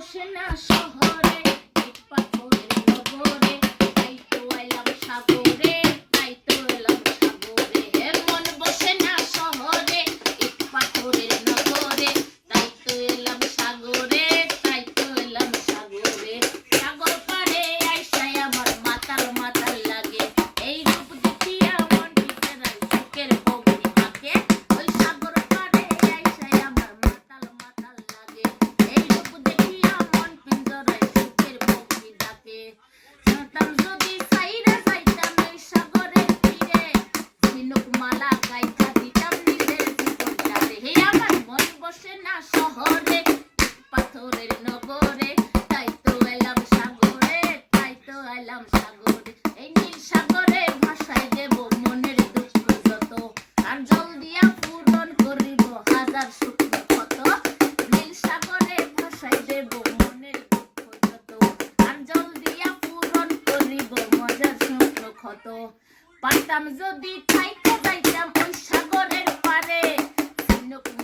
হোসেনা শহরে হইলাম সাগর। এই সাগরে ভাসাই দেব মনের দুঃখ যত। আর জল দিয়া পূরণ করিব হাজার শুক্র কত নীল সাগরে ভাসাই দেব মনের দুঃখ যত। আর জল দিয়া পূরণ করিব মজার শুক্র ক্ষত। পারতাম যদি খাইতে যাইতাম ওই সাগরের পারে।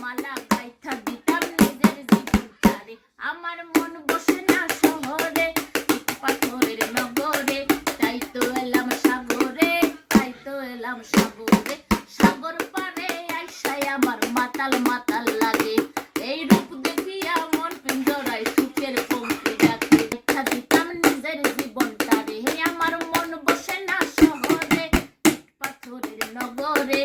মালা গাইতা দিতাম নিজের জীবন আমার মন বসে না গেলাম সাগরে। সাগর পারে আইসাই আমার মাতাল মাতাল লাগে। এই রূপ দেখিয়া মন পিঞ্জরায় সুখের কমতে ডাকে। দেখা দিতাম নিজের জীবনটারে হে আমার মন বসে না শহরে পাথরের নগরে